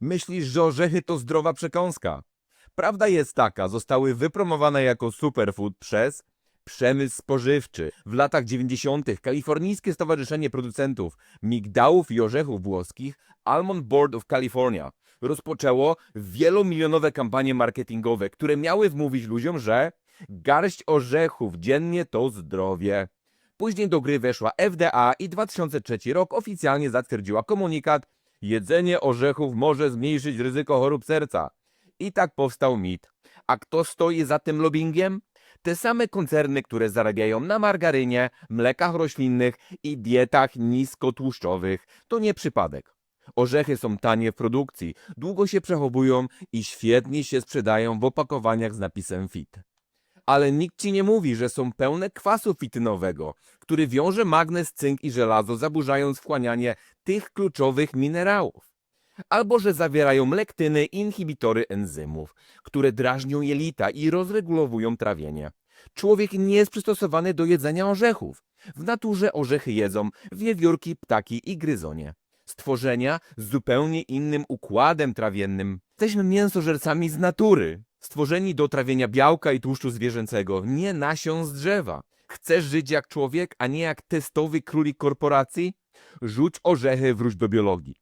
Myślisz, że orzechy to zdrowa przekąska? Prawda jest taka, zostały wypromowane jako superfood przez przemysł spożywczy. W latach 90. kalifornijskie Stowarzyszenie Producentów Migdałów i Orzechów Włoskich Almond Board of California rozpoczęło wielomilionowe kampanie marketingowe, które miały wmówić ludziom, że garść orzechów dziennie to zdrowie. Później do gry weszła FDA i 2003 rok oficjalnie zatwierdziła komunikat Jedzenie orzechów może zmniejszyć ryzyko chorób serca. I tak powstał mit. A kto stoi za tym lobbyingiem? Te same koncerny, które zarabiają na margarynie, mlekach roślinnych i dietach niskotłuszczowych. To nie przypadek. Orzechy są tanie w produkcji, długo się przechowują i świetnie się sprzedają w opakowaniach z napisem FIT. Ale nikt ci nie mówi, że są pełne kwasu fitynowego, który wiąże magnez, cynk i żelazo, zaburzając wchłanianie tych kluczowych minerałów. Albo że zawierają lektyny i inhibitory enzymów, które drażnią jelita i rozregulowują trawienie. Człowiek nie jest przystosowany do jedzenia orzechów. W naturze orzechy jedzą wiewiórki, ptaki i gryzonie. Stworzenia z zupełnie innym układem trawiennym. Jesteśmy mięsożercami z natury, stworzeni do trawienia białka i tłuszczu zwierzęcego, nie nasion z drzewa. Chcesz żyć jak człowiek, a nie jak testowy królik korporacji? Rzuć orzechy, wróć do biologii.